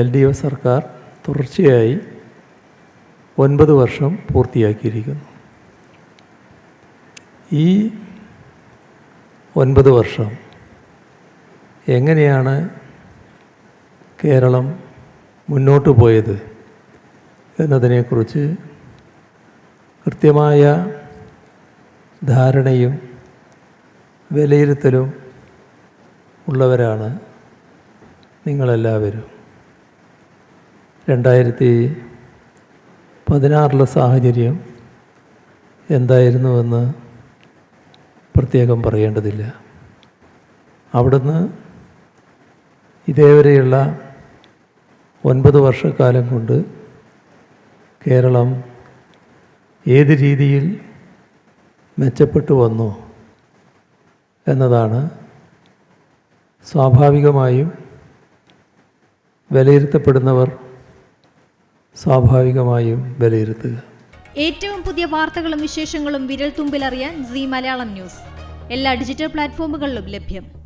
L D F സർക്കാർ തുടർച്ചയായി ഒൻപത് വർഷം പൂർത്തിയാക്കിയിരിക്കുന്നു. ഈ ഒൻപത് വർഷം എങ്ങനെയാണ് കേരളം മുന്നോട്ട് പോയത് എന്നതിനെക്കുറിച്ച് കൃത്യമായ ധാരണയും വിലയിരുത്തലും ഉള്ളവരാണ് നിങ്ങളെല്ലാവരും. രണ്ടായിരത്തി പതിനാറിലെ സാഹചര്യം എന്തായിരുന്നുവെന്ന് പ്രത്യേകം പറയേണ്ടതില്ല. അവിടുന്ന് ഇതേവരെയുള്ള ഒൻപത് വർഷക്കാലം കൊണ്ട് കേരളം ഏത് രീതിയിൽ മെച്ചപ്പെട്ടു വന്നു എന്നതാണ് സ്വാഭാവികമായും വിലയിരുത്തപ്പെടുന്നവർ സ്വാഭാവികമായും വിലയിരുത്തുക. ഏറ്റവും പുതിയ വാർത്തകളും വിശേഷങ്ങളും വിരൽ തുമ്പിലറിയാൻ സി മലയാളം ന്യൂസ്. എല്ലാ ഡിജിറ്റൽ പ്ലാറ്റ്ഫോമുകളിലും ലഭ്യം.